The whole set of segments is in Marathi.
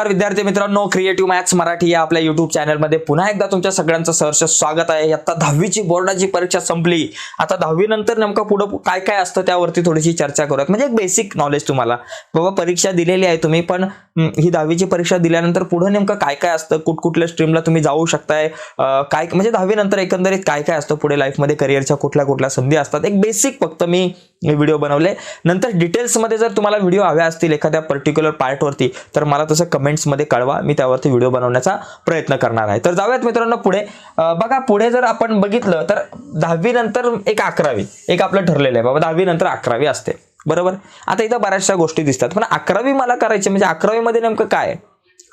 नमस्कार विद्यार्थी मित्रांनो क्रिएटिव्ह मॅथ्स मराठी या आपल्या युट्यूब चॅनलमध्ये पुन्हा एकदा तुमच्या सगळ्यांचं सहर्ष स्वागत आहे. आता दहावीची बोर्डाची परीक्षा संपली. आता दहावी नंतर नेमकं पुढं काय काय असतं त्यावरती थोडीशी चर्चा करूयात. म्हणजे एक बेसिक नॉलेज तुम्हाला. बाबा परीक्षा दिलेली आहे तुम्ही पण ही दहावीची परीक्षा दिल्यानंतर पुढं नेमकं काय काय असतं? कुठकुठल्या स्ट्रीमला तुम्ही जाऊ शकताय? काय म्हणजे दहावी नंतर एकंदरीत काय काय असतं पुढे लाईफमध्ये करिअरच्या कुठल्या कुठल्या संधी असतात? एक बेसिक फक्त मी व्हिडिओ बनवले. नंतर डिटेल्समध्ये जर तुम्हाला व्हिडिओ हव्या असतील एखाद्या पर्टिक्युलर पार्टवरती तर मला तसं कमेंट्समध्ये कळवा. मी त्यावरती व्हिडिओ बनवण्याचा प्रयत्न करणार आहे. तर जाऊयात मित्रांनो पुढे. बघा पुढे जर आपण बघितलं तर दहावी नंतर एक अकरावी एक आपलं ठरलेलं आहे. बाबा दहावी नंतर अकरावी असते. बरोबर? आता इथं बऱ्याचशा गोष्टी दिसतात. पण अकरावी मला करायची म्हणजे अकरावीमध्ये नेमकं काय आहे?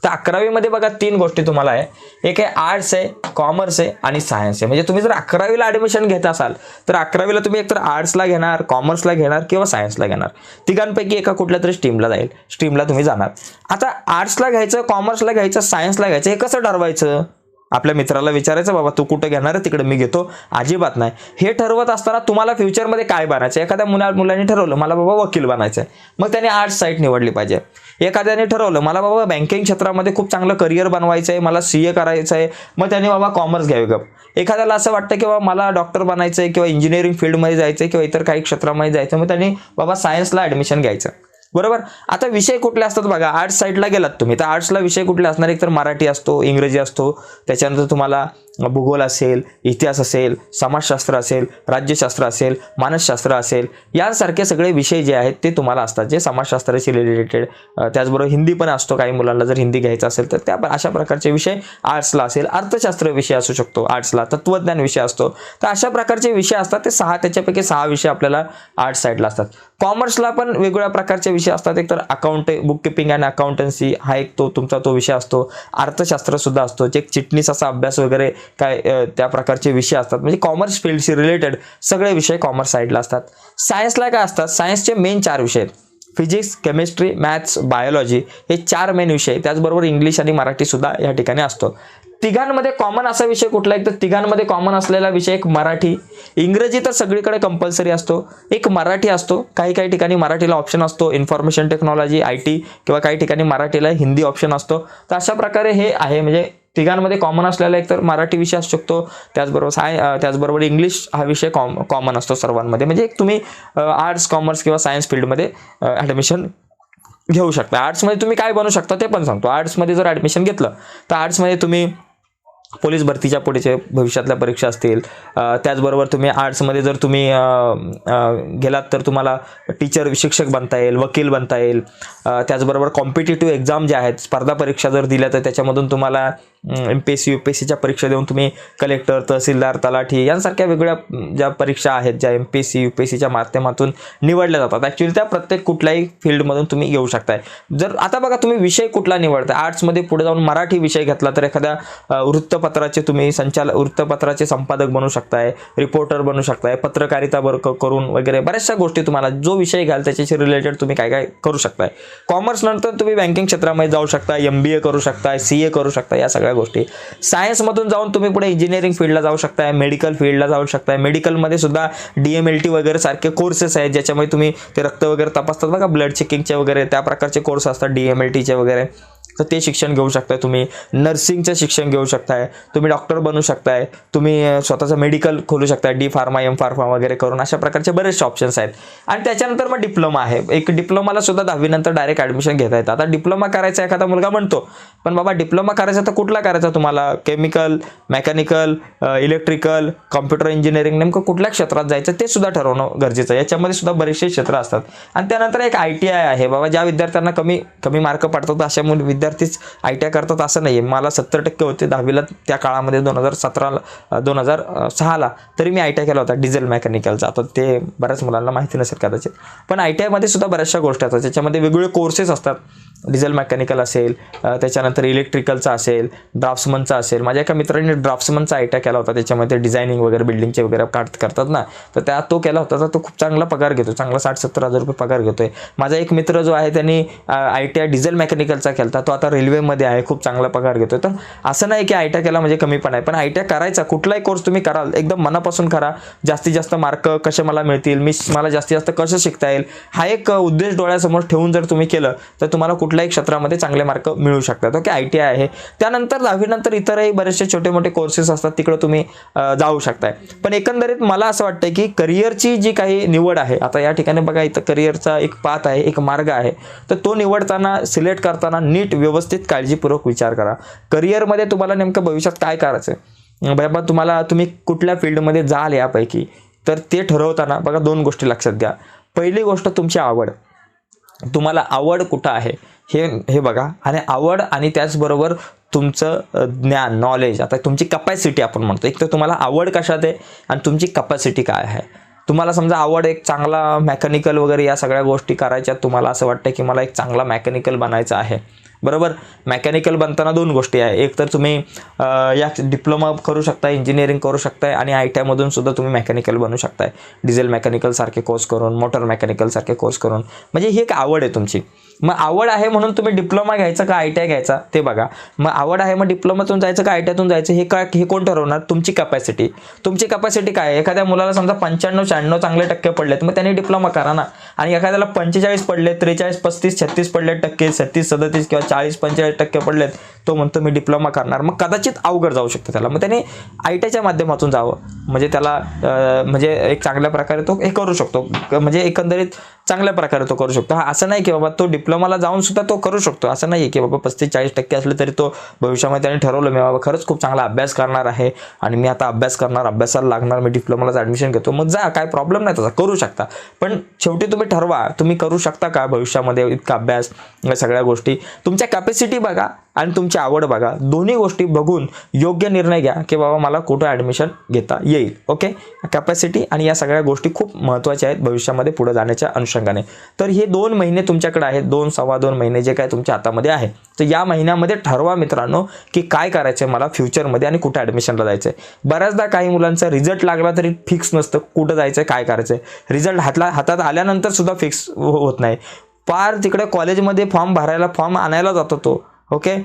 तर अकरावीमध्ये बघा तीन गोष्टी तुम्हाला आहे. एक आहे आर्ट्स आहे कॉमर्स आहे आणि सायन्स आहे. म्हणजे तुम्ही जर अकरावीला ॲडमिशन घेत असाल तर अकरावीला तुम्ही एकतर आर्ट्सला घेणार कॉमर्सला घेणार किंवा सायन्सला घेणार. तिघांपैकी एका कुठल्या तरी स्ट्रीमला जाईल. स्ट्रीमला तुम्ही जाणार. आता आर्ट्सला घ्यायचं कॉमर्सला घ्यायचं सायन्सला घ्यायचं हे कसं ठरवायचं? आपल्या मित्राला विचारायचं बाबा तू कुठं घेणार आहे? तिकडे मी घेतो. अजिबात नाही. हे ठरवत असताना तुम्हाला फ्युचरमध्ये काय बनायचं एखाद्या मुला मुलांनी ठरवलं मला बाबा वकील बनायचं आहे. मग त्याने आर्ट्स साईट निवडली पाहिजे. एखाद्याने ठरवलं मला बाबा बँकिंग क्षेत्रामध्ये खूप चांगलं करिअर बनवायचं आहे मला सी ए करायचं आहे मग त्याने बाबा कॉमर्स घ्यावे गप. एखाद्याला असं वाटतं की बाबा मला डॉक्टर बनायचं आहे किंवा इंजिनिअरिंग फील्डमध्ये जायचं आहे किंवा इतर काही क्षेत्रामध्ये जायचं मग त्यांनी बाबा सायन्सला ॲडमिशन घ्यायचं. बरोबर? आता विषय कुठले असतात बघा आर्ट्स साईडला गेलात तुम्ही. तर आर्ट्सला विषय कुठले असणार? एक तर मराठी असतो इंग्रजी असतो. त्याच्यानंतर तुम्हाला भूगोल असेल इतिहास असेल समाजशास्त्र असेल राज्यशास्त्र असेल मानसशास्त्र असेल यासारखे सगळे विषय जे आहेत ते तुम्हाला असतात. जे समाजशास्त्राशी रिलेटेड त्याचबरोबर हिंदी पण असतो काही मुलांना. जर हिंदी घ्यायचा असेल तर त्या अशा प्रकारचे विषय आर्ट्सला असेल. अर्थशास्त्र विषय असू शकतो आर्ट्सला तत्वज्ञान विषय असतो. तर अशा प्रकारचे विषय असतात. ते सहा त्याच्यापैकी सहा विषय आपल्याला आर्ट्स साईडला असतात. कॉमर्सला पण वेगवेगळ्या प्रकारचे विषय असतात. एक तर account book keeping and accountancy हा एक तो तुमचा तो विषय असतो. अर्थशास्त्र सुद्धा असतो. जे चिटणीस असा अभ्यास वगैरे काय त्या प्रकारचे विषय असतात. म्हणजे कॉमर्स फील्डशी रिलेटेड सगळे विषय कॉमर्स साईडला असतात. सायन्सला काय असतात? सायन्सचे मेन चार विषय आहेत. फिजिक्स केमिस्ट्री मॅथ्स बायोलॉजी हे चार मेन विषय त्याचबरोबर इंग्लिश आणि मराठी सुद्धा या ठिकाणी असतो. तिघांमध्ये कॉमन असा विषय कुठला? एक तर तिघांमध्ये कॉमन असलेला विषय एक मराठी. इंग्रजी तर सगळीकडे कंपल्सरी असतो. एक मराठी असतो. काही काही ठिकाणी मराठीला ऑप्शन असतो. इन्फॉर्मेशन टेक्नॉलॉजी आय टी किंवा काही ठिकाणी मराठीला हिंदी ऑप्शन असतो. तर अशा प्रकारे हे आहे. म्हणजे तिघांमध्ये कॉमन असलेला एक तर मराठी विषय असू शकतो. त्याचबरोबर साय त्याचबरोबर इंग्लिश हा विषय कॉम कॉमन असतो सर्वांमध्ये. म्हणजे एक तुम्ही आर्ट्स कॉमर्स किंवा सायन्स फील्डमध्ये ॲडमिशन घेऊ शकता. आर्ट्समध्ये तुम्ही काय बनू शकता ते पण सांगतो. आर्ट्समध्ये जर ॲडमिशन घेतलं तर आर्ट्समध्ये तुम्ही पोलीस भरतीच्या पुढेचे भविष्यातल्या परीक्षा असतील. त्याचबरोबर तुम्ही आर्ट्समध्ये जर तुम्ही गेलात तर तुम्हाला टीचर शिक्षक बनता येईल वकील बनता येईल. त्याचबरोबर कॉम्पिटेटिव्ह एक्झाम ज्या आहेत स्पर्धा परीक्षा जर दिल्या तर त्याच्यामधून तुम्हाला M P S C U P S सीच्या परीक्षा देऊन तुम्ही कलेक्टर तहसीलदार तलाठी यांसारख्या वेगवेगळ्या ज्या परीक्षा आहेत ज्या M P S C U P S सीच्या माध्यमातून निवडल्या जातात. ॲक्च्युली त्या प्रत्येक कुठल्याही फील्डमधून तुम्ही घेऊ शकताय. जर आता बघा तुम्ही विषय कुठला निवडताय? आर्ट्समध्ये पुढे जाऊन मराठी विषय घेतला तर एखाद्या वृत्तपत्राचे तुम्ही संचालक वृत्तपत्राचे संपादक बनू शकताय रिपोर्टर बनू शकताय पत्रकारिता बर करून वगैरे बऱ्याचशा गोष्टी तुम्हाला जो विषय घ्याल त्याच्याशी रिलेटेड तुम्ही काय काय करू शकताय. कॉमर्स नंतर तुम्ही बँकिंग क्षेत्रामध्ये जाऊ शकता एम बी ए करू शकताय सी ए करू शकता या सगळ्या गोष्टी. सायन्समधून जाऊन तुम्ही पुढे इंजिनिअरिंग फील्डला जाऊ शकताय मेडिकल फील्डला जाऊ शकताय. मेडिकलमध्ये सुद्धा डी एम एल टी वगैरे सारखे कोर्सेस आहेत ज्याच्यामध्ये तुम्ही ते रक्त वगैरे तपासतात बघा ब्लड चेकिंगचे वगैरे त्या प्रकारचे कोर्स असतात डी एम एल टीचे वगैरे. तर ते शिक्षण घेऊ शकताय. तुम्ही नर्सिंगचं शिक्षण घेऊ शकताय. तुम्ही डॉक्टर बनू शकताय. तुम्ही स्वतःचं मेडिकल खोलू शकताय. डी फार्मा एम फार्मा वगैरे करून अशा प्रकारचे बरेचसे ऑप्शन्स आहेत. आणि त्याच्यानंतर मग डिप्लोमा आहे. एक डिप्लोमाला सुद्धा दहावीनंतर डायरेक्ट ॲडमिशन घेता येतं. आता डिप्लोमा करायचा एखादा मुलगा म्हणतो. पण बाबा डिप्लोमा करायचा तर कुठला करायचा तुम्हाला? Chemical mechanical electrical computer engineering नेमकं कुठल्या क्षेत्रात जायचं ते सुद्धा ठरवणं गरजेचं आहे. याच्यामध्ये सुद्धा बरेचसे क्षेत्र असतात. आणि त्यानंतर एक आय टी आय आहे. बाबा ज्या विद्यार्थ्यांना कमी कमी मार्क पडतात अशा मुल विद्यार्थीच आय टी आय करतात असं नाही आहे मला सत्तर टक्के होते दहावीला त्या काळामध्ये दोन हजार सतराला दोन हजार सहाला तरी मी आय टी आय केला होता डिझेल मेकॅनिकलचा. आता ते बऱ्याच मुलांना माहिती नसेल कदाचित. पण आय टी आयमध्ये सुद्धा बऱ्याचशा गोष्टी असतात. त्याच्यामध्ये वेगवेगळे कोर्सेस असतात. डिझेल मेकॅनिकल असेल त्याच्यानंतर इलेक्ट्रिकलचा असेल ड्राफ्ट्समनचा असेल. माझ्या एका मित्राने ड्राफ्ट्समनचा आयटा केला होता त्याच्यामध्ये डिझायनिंग वगैरे बिल्डिंगचे वगैरे काढ करतात ना. तर त्या तो केला होता तर तो खूप चांगला पगार घेतो चांगला साठ सत्तर हजार रुपये पगार घेतो आहे माझा एक मित्र जो आहे त्यांनी आय टी आय डिझेल मेकॅनिकलचा केला तो आता रेल्वेमध्ये आहे खूप चांगला पगार घेतो तर असं नाही की आय टी आय केला म्हणजे कमी पण आहे पण आय टी आय करायचा कुठलाही कोर्स तुम्ही कराल एकदम मनापासून करा. जास्तीत जास्त मार्क कसे मला मिळतील मी मला जास्तीत जास्त कसं शिकता येईल हा एक उद्देश डोळ्यासमोर ठेवून जर तुम्ही केलं तर तुम्हाला कुठल्याही क्षेत्रामध्ये चांगले मार्क मिळू शकतात. ओके आय टी आय आहे. त्यानंतर दहावीनंतर इतरही बरेचसे छोटे मोठे कोर्सेस असतात तिकडे तुम्ही जाऊ शकताय. पण एकंदरीत मला असं वाटतं की करिअरची जी काही निवड आहे आता या ठिकाणी बघा इथं करिअरचा एक पाथ आहे एक मार्ग आहे. तर तो निवडताना सिलेक्ट करताना नीट व्यवस्थित काळजीपूर्वक विचार करा. करिअरमध्ये तुम्हाला नेमकं भविष्यात काय करायचं आहे बाबा तुम्हाला तुम्ही कुठल्या फील्डमध्ये जाल यापैकी? तर ते ठरवताना बघा दोन गोष्टी लक्षात घ्या. पहिली गोष्ट तुमची आवड. तुम्हाला आवड कुठं आहे? हे हे बघा. आणि आवड आणि त्याचबरोबर तुमचं ज्ञान नॉलेज आता तुमची कपॅसिटी आपण म्हणतो. एक तर तुम्हाला आवड कशात आहे आणि तुमची कपॅसिटी काय आहे? तुम्हाला समजा आवड एक चांगला मेकॅनिकल वगैरे या सगळ्या गोष्टी करायच्या तुम्हाला असं वाटतं की मला एक चांगला मेकॅनिकल बनायचं आहे. बरोबर? मेकॅनिकल बनताना दोन गोष्टी आहे. एक तर तुम्ही या डिप्लोमा करू शकता इंजिनिअरिंग करू शकताय आणि आय टी आयमधून सुद्धा तुम्ही मेकॅनिकल बनू शकताय. डिझेल मेकॅनिकलसारखे कोर्स करून मोटर मेकॅनिकलसारखे कोर्स करून. म्हणजे ही एक आवड आहे तुमची. मग आवड आहे म्हणून तुम्ही डिप्लोमा घ्यायचा का आय टी आय घ्यायचा? ते बघा. मग आवड आहे मग डिप्लोमातून जायचं का आय टी आयतून जायचं? हे काय हे कोण ठरवणार? तुमची कपॅसिटी तुमची कॅपॅसिटी काय? आहे एखाद्या मुलाला समजा पंच्याण्णव शहाण्णव चांगले टक्के पडलेत मग त्यांनी डिप्लोमा करा ना. आणि एखाद्याला पंचेचाळीस पडले त्रेचाळीस पस्तीस छत्तीस पडले टक्के छत्तीस सदतीस किंवा चाळीस पंचेचाळीस टक्के पडलेत तो म्हणतो मी डिप्लोमा करणार. मग कदाचित अवघड जाऊ शकतो त्याला. मग त्याने आय टी आयच्या माध्यमातून जावं. म्हणजे त्याला म्हणजे एक चांगल्या प्रकारे तो हे करू शकतो. म्हणजे एकंदरीत चांगल्या प्रकारे तो करू शकतो. हा असं नाही की बाबा तो डिप्लोमाला जाऊन सुद्धा तो करू शकतो. असं नाही की बाबा पस्तीस चाळीस टक्के असले तरी तो भविष्यामध्ये त्याने ठरवलं मी बाबा खरंच खूप चांगला अभ्यास करणार आहे आणि मी आता अभ्यास करणार अभ्यासाला लागणार मी डिप्लोमालाच ॲडमिशन घेतो. मग जा काय प्रॉब्लेम नाही त्याचा करू शकता. पण शेवटी तुम्ही ठरवा तुम्ही करू शकता का भविष्यामध्ये इतका अभ्यास या सगळ्या गोष्टी? तुमच्या कॅपॅसिटी बघा. आणि तुमची आवड बघा. दोन्ही गोष्टी बघून योग्य निर्णय घ्या की बाबा मला कुठं ॲडमिशन घेता येईल. ओके कॅपॅसिटी आणि या सगळ्या गोष्टी खूप महत्त्वाच्या आहेत भविष्यामध्ये पुढे जाण्याच्या अनुषंगाने. तर हे दोन महिने तुमच्याकडे आहेत. दोन सव्वा दोन महिने जे काय तुमच्या हातामध्ये आहे. तर या महिन्यामध्ये ठरवा मित्रांनो की काय करायचं आहे मला फ्युचरमध्ये आणि कुठं ॲडमिशनला जायचं आहे बऱ्याचदा काही मुलांचा रिझल्ट लागला तरी फिक्स नसतं. कुठं जायचं आहे काय करायचं आहे रिझल्ट हातला हातात आल्यानंतर सुद्धा फिक्स हो, होत नाही. पार तिकडे कॉलेजमध्ये फॉर्म भरायला फॉर्म आणायला जातो तो. ओके?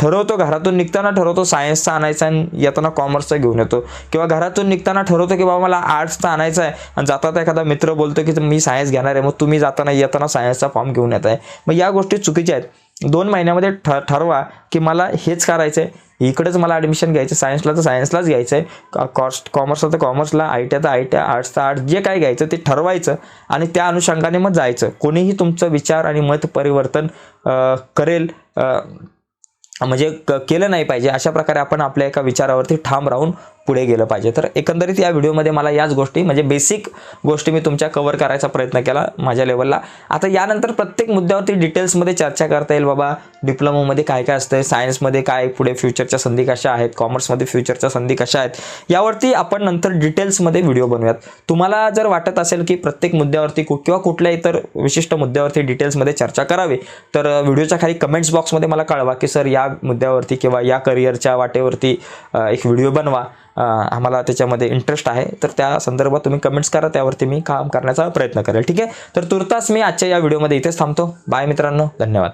ठरवतो घरातून निघताना ठरवतो सायन्सचा आणायचा आणि येताना कॉमर्सचा घेऊन येतो. किंवा घरातून निघताना ठरवतो की बाबा मला आर्ट्सचा आणायचा आहे आणि जाता एखादा मित्र बोलतो की मी सायन्स घेणार आहे. मग तुम्ही जाताना येताना सायन्सचा फॉर्म घेऊन येत आहे मग या गोष्टी चुकीच्या आहेत. दोन महिन्यामध्ये ठ ठरवा की मला हेच करायचं आहे इकडेच मला ॲडमिशन घ्यायचं सायन्सला तर सायन्सलाच घ्यायचं आहे कॉस्ट कॉमर्सला तर कॉमर्सला आय टी तर आय टी आर्ट्सचं आर्ट्स जे काय घ्यायचं ते ठरवायचं आणि त्या अनुषंगाने मग जायचं. कोणीही तुमचं विचार आणि मत परिवर्तन करेल म्हणजे क- केलं नाही पाहिजे अशा प्रकारे आपण आपल्या एका विचारावरती ठाम राहून पुढे गेलं पाहिजे. तर एकंदरीत या व्हिडिओमध्ये मला याच गोष्टी म्हणजे बेसिक गोष्टी मी तुमच्या कव्हर करायचा प्रयत्न केला माझ्या लेवलला आता यानंतर प्रत्येक मुद्द्यावरती डिटेल्समध्ये चर्चा करता येईल बाबा. डिप्लोमामध्ये काय काय असतं सायन्समध्ये काय पुढे फ्युचरच्या संधी कशा आहेत कॉमर्समध्ये फ्युचरच्या संधी कशा आहेत यावरती आपण नंतर डिटेल्समध्ये व्हिडिओ बनवूयात. तुम्हाला जर वाटत असेल की प्रत्येक मुद्द्यावरती कु- किंवा कुठल्या इतर विशिष्ट मुद्द्यावरती डिटेल्समध्ये चर्चा करावी तर व्हिडिओच्या खाली कमेंट्स बॉक्समध्ये मला कळवा की सर या मुद्द्यावरती किंवा या करिअरच्या वाटेवरती एक व्हिडिओ बनवा. आम्हाला त्याच्यामध्ये इंटरेस्ट आहे. तर त्या संदर्भात तुम्ही कमेंट्स करा त्यावरती मी काम करण्याचा प्रयत्न करेल. ठीक आहे? तर तुर्तास मी आजच्या या व्हिडिओमध्ये इथेच थांबतो. बाय मित्रांनो. धन्यवाद.